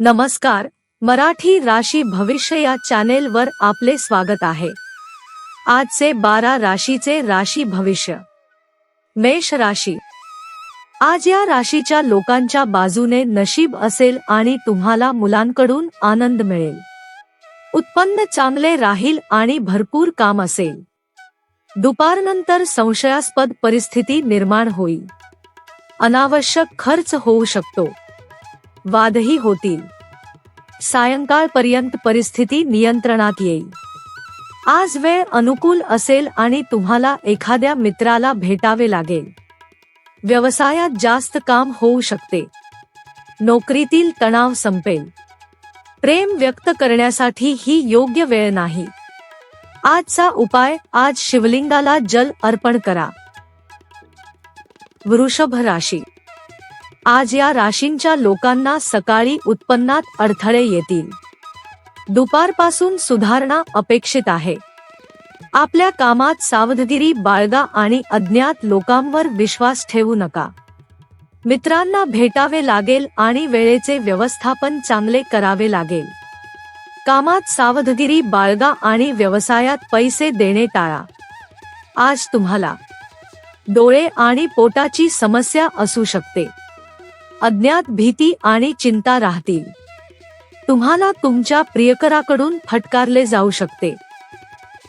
नमस्कार मराठी राशी भविष्य या चॅनेलवर आपले स्वागत आहे. आजचे बारा राशीचे राशी भविष्य. मेष राशी. आज या राशीच्या लोकांच्या बाजूने नशीब असेल आणि तुम्हाला मुलांकडून आनंद मिळेल. उत्पन्न चांगले राहील आणि भरपूर काम असेल. दुपारनंतर संशयास्पद परिस्थिती निर्माण होईल. अनावश्यक खर्च होऊ शकतो. वादही होतील. सायंकाळपर्यंत परिस्थिती नियंत्रणात येईल. आज वेळ अनुकूल असेल आणि तुम्हाला एखाद्या मित्राला भेटावे लागेल. व्यवसायात जास्त काम होऊ शकते. नोकरीतील तणाव संपेल. प्रेम व्यक्त करण्यासाठी ही योग्य वेळ नाही. आजचा उपाय आज शिवलिंगाला जल अर्पण करा. वृषभ राशी आज या राशींच्या लोकांना सकाळी उत्पन्नात अडथळे येतील. दुपारपासून सुधारणा अपेक्षित आहे. आपल्या कामात सावधगिरी बाळगा आणि अज्ञात लोकांवर विश्वास ठेवू नका. मित्रांना भेटावे लागेल आणि वेळेचे व्यवस्थापन चांगले करावे लागेल. कामात सावधगिरी बाळगा आणि व्यवसायात पैसे देणे टाळा. आज तुम्हाला डोळे आणि पोटाची समस्या असू शकते. अज्ञात भीती आणि चिंता राहतील. तुम्हाला तुमच्या प्रियकराकडून फटकारले जाऊ शकते.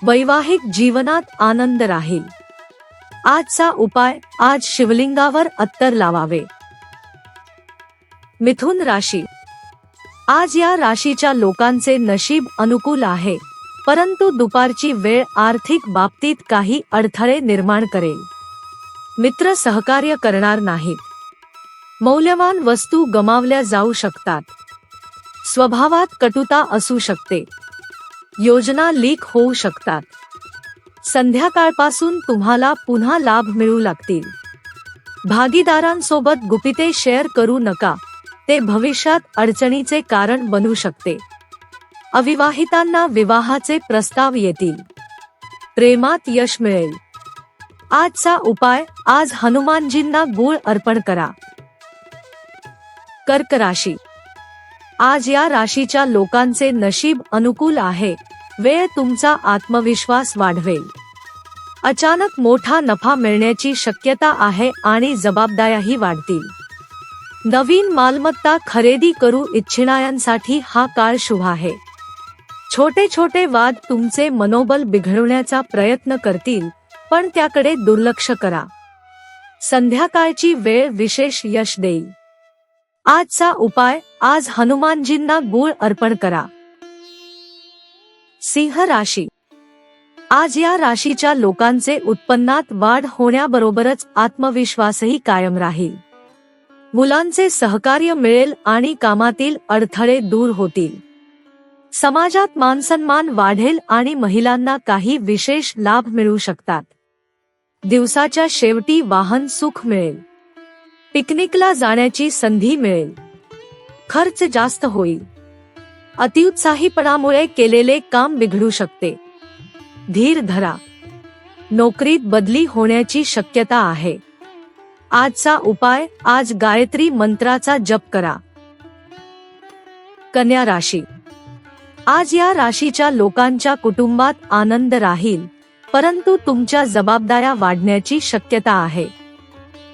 वैवाहिक जीवनात आनंद राहील. आजचा उपाय आज शिवलिंगावर अत्तर लावावे. मिथुन राशी. आज या राशीच्या लोकांचे नशीब अनुकूल आहे परंतु दुपारची वेळ आर्थिक बाबतीत काही अडथळे निर्माण करेल. मित्र सहकार्य करणार नाहीत. मौल्यवान वस्तू गमावल्या जाऊ शकतात. स्वभावात कटुता असू शकते. योजना लीक होऊ शकतात. संध्याकाळपासून तुम्हाला पुन्हा लाभ मिळू लागतील. भागीदारांसोबत गुपिते शेअर करू नका. ते भविष्यात अडचणीचे कारण बनू शकते. अविवाहितांना विवाहाचे प्रस्ताव येतील. प्रेमात यश मिळेल. आजचा उपाय आज हनुमानजींना गुळ अर्पण करा. कर्क राशी. आज या राशीच्या लोकांचे नशीब अनुकूल आहे. वेळ तुमचा आत्मविश्वास वाढवेल. अचानक मोठा नफा मिळण्याची शक्यता आहे आणि जबाबदाऱ्याही वाढतील. नवीन मालमत्ता खरेदी करू इच्छिणाऱ्यांसाठी हा काळ शुभ आहे. छोटे छोटे वाद तुमचे मनोबल बिघडवण्याचा प्रयत्न करतील पण त्याकडे दुर्लक्ष करा. संध्याकाळची वेळ विशेष यश देईल. आजचा उपाय आज हनुमानजींना गुळ अर्पण करा. सिंह राशी. आज या राशीच्या लोकांचे उत्पन्नात वाढ होण्याबरोबरच आत्मविश्वासही कायम राहील. मुलांचे सहकार्य मिळेल आणि कामातील अडथळे दूर होतील. समाजात मानसन्मान वाढेल आणि महिलांना काही विशेष लाभ मिळू शकतात. दिवसाच्या शेवटी वाहन सुख मिळेल. पिकनिकला जाण्याची संधी मिळेल. खर्च जास्त होईल. अतिउत्साहीपणामुळे केलेले काम बिघडू शकते. धीर धरा. नोकरीत बदली होण्याची शक्यता आहे. आजचा उपाय आज गायत्री मंत्राचा जप करा. कन्या राशी. आज या राशीच्या लोकांच्या कुटुंबात आनंद राहील परंतु तुमच्या जबाबदाऱ्या वाढण्याची शक्यता आहे.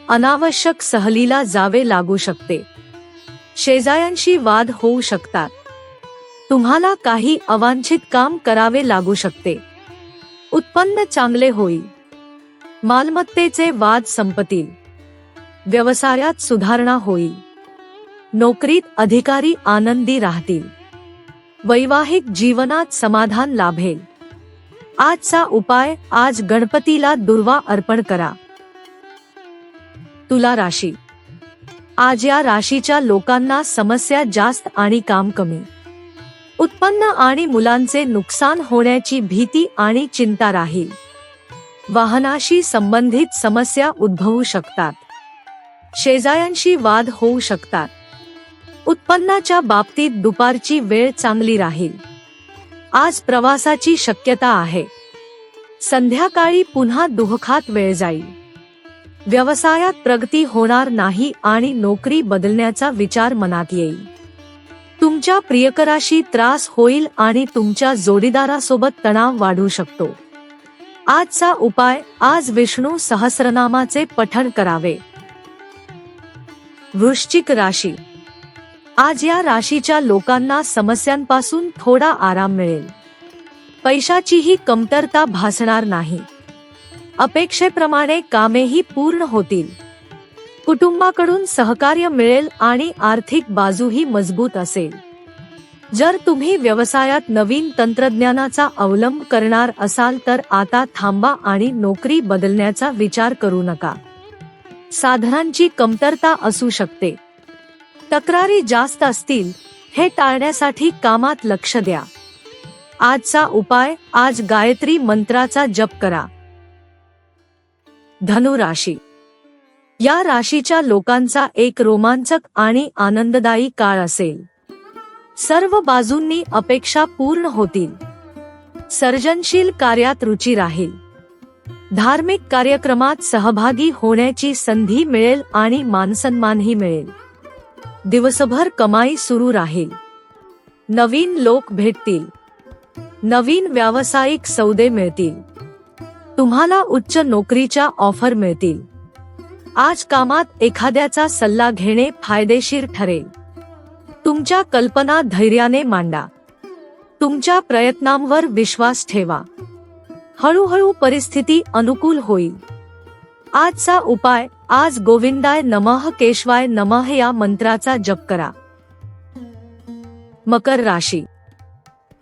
अनावश्यक सहलीला जावे लागू शकते. शेजाऱ्यांशी वाद होऊ शकतात. तुम्हाला काही अवांछित काम करावे लागू शकते. उत्पन्न चांगले होईल. मालमत्तेचे वाद संपतील. व्यवसायात सुधारणा होईल. नोकरीत अधिकारी आनंदी राहतील. वैवाहिक जीवनात समाधान लाभेल. आजचा उपाय आज गणपतीला दुर्वा अर्पण करा. तुला राशी. आज या राशीच्या लोकांना समस्या जास्त आणि काम कमी. उत्पन्न आणि मुलांचे नुकसान होण्याची भीती आणि चिंता राहील. वाहनाशी संबंधित समस्या उद्भवू शकतात. शेजाऱ्यांशी वाद होऊ शकतात. उत्पन्नाच्या बाबतीत दुपारची वेळ चांगली राहील. आज प्रवासाची शक्यता आहे. संध्याकाळी पुन्हा दुहखात वेळ जाईल. व्यवसायात प्रगती होणार नाही आणि नोकरी बदलण्याचा विचार मनात येईल. तुमच्या प्रियकराशी त्रास होईल आणि तुमच्या जोडीदारासोबत तणाव वाढू शकतो. आजचा उपाय आज विष्णू सहस्रनामाचे पठण करावे. वृश्चिक राशी. आज या राशीच्या लोकांना समस्यांपासून थोडा आराम मिळेल. पैशाचीही कमतरता भासणार नाही. अपेक्षेप्रमाणे कामेही पूर्ण होतील. कुटुंबाकडून सहकार्य मिळेल आणि आर्थिक बाजूही मजबूत असेल. जर तुम्ही व्यवसायात नवीन तंत्रज्ञानाचा अवलंब करणार असाल तर आता थांबा आणि नोकरी बदलण्याचा विचार करू नका. साधनांची कमतरता असू शकते. तक्रारी जास्त असतील हे टाळण्यासाठी कामात लक्ष द्या. आजचा उपाय आज गायत्री मंत्राचा जप करा. धनु राशी. या राशीच्या लोकांचा एक रोमांचक आणि आनंददायी काळ असेल. सर्व बाजूंनी अपेक्षा पूर्ण होतील. सर्जनशील कार्यात रुची राहील. धार्मिक कार्यक्रमात सहभागी होण्याची संधी मिळेल आणि मानसन्मानही मिळेल. दिवसभर कमाई सुरू राहील. नवीन लोक भेटतील. नवीन व्यावसायिक सौदे मिळतील. तुम्हाला उच्च नोकरीच्या ऑफर मिळतील. आज कामात एखाद्याचा सल्ला घेणे फायदेशीर ठरेल. तुमच्या कल्पना धैर्याने मांडा. तुमच्या प्रयत्नांवर विश्वास ठेवा. हळूहळू परिस्थिती अनुकूल होईल. आजचा उपाय आज गोविंदाय नमः केशवाय नमः या मंत्राचा जप करा. मकर राशी.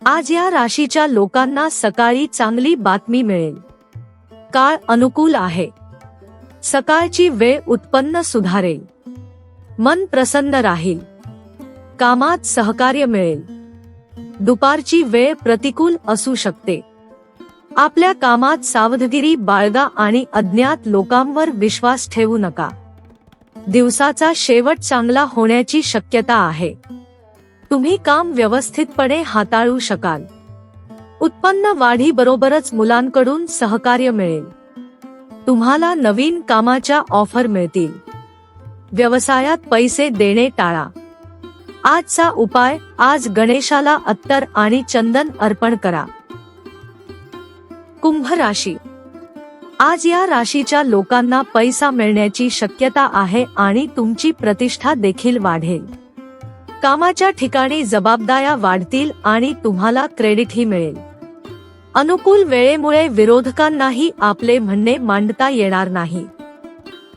आज या राशीच्या लोकांना सकाळी चांगली बातमी मिळेल. काळ अनुकूल आहे. सकाळची वेळ उत्पन्न सुधारेल. मन प्रसन्न राहील. कामात सहकार्य मिळेल. दुपारची वेळ प्रतिकूल असू शकते. आपल्या कामात सावधगिरी बाळगा आणि अज्ञात लोकांवर विश्वास ठेवू नका. दिवसाचा शेवट चांगला होण्याची शक्यता आहे. तुम्ही काम व्यवस्थितपणे हाताळू शकाल. उत्पन्न वाढीबरोबरच मुलांकडून सहकार्य मिळेल. तुम्हाला नवीन कामाच्या ऑफर मिळतील. व्यवसायात पैसे देणे टाळा. आजचा उपाय आज गणेशाला अत्तर आणि चंदन अर्पण करा. कुंभ राशी. आज या राशीच्या लोकांना पैसा मिळण्याची शक्यता आहे आणि तुमची प्रतिष्ठा देखील वाढेल. कामाच्या ठिकाणी जबाबदाऱ्या वाढतील आणि तुम्हाला क्रेडिटही मिळेल. अनुकूल वेळेमुळे विरोधकांनाही आपले म्हणणे मांडता येणार नाही.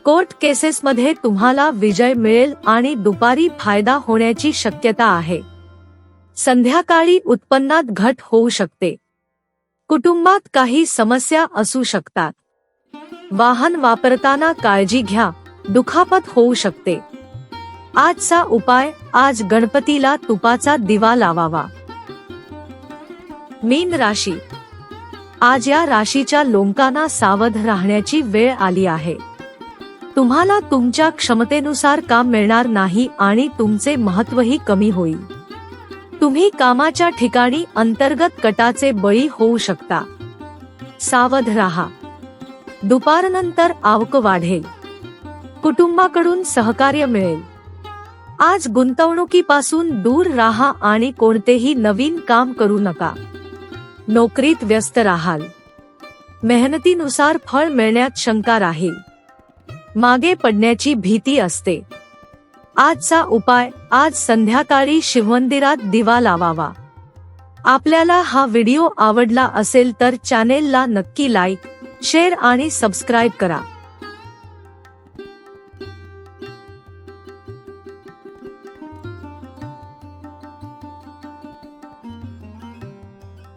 कोर्ट केसेसमध्ये तुम्हाला विजय मिळेल आणि दुपारी फायदा होण्याची शक्यता आहे. संध्याकाळी उत्पन्नात घट होऊ शकते. कुटुंबात काही समस्या असू शकतात. वाहन वापरताना काळजी घ्या दुखापत होऊ शकते. आजचा उपाय आज गणपतीला तुपाचा दिवा लावावा. मीन राशी आज या राशीच्या लोकांना सावध राहण्याची वेळ आली आहे. तुम्हाला तुमच्या क्षमतेनुसार काम मिळणार नाही आणि तुमचे महत्वही कमी होईल. तुम्ही कामाच्या ठिकाणी अंतर्गत कटाचे बळी होऊ शकता. सावध राहा. दुपारनंतर आवक वाढेल. कुटुंबाकडून सहकार्य मिळेल. आज गुंतवणुकीपासून दूर राहा आणि कोणतेही नवीन काम करू नका. नोकरीत व्यस्त राहाल. मेहनतीनुसार फळ मिळण्यात शंका राहील. मागे पडण्याची भीती असते. आजचा उपाय आज संध्याकाळी शिवमंदिरात दिवा लावावा. आपल्याला हा व्हिडिओ आवडला असेल तर चॅनेलला नक्की लाईक शेअर आणि सबस्क्राईब करा.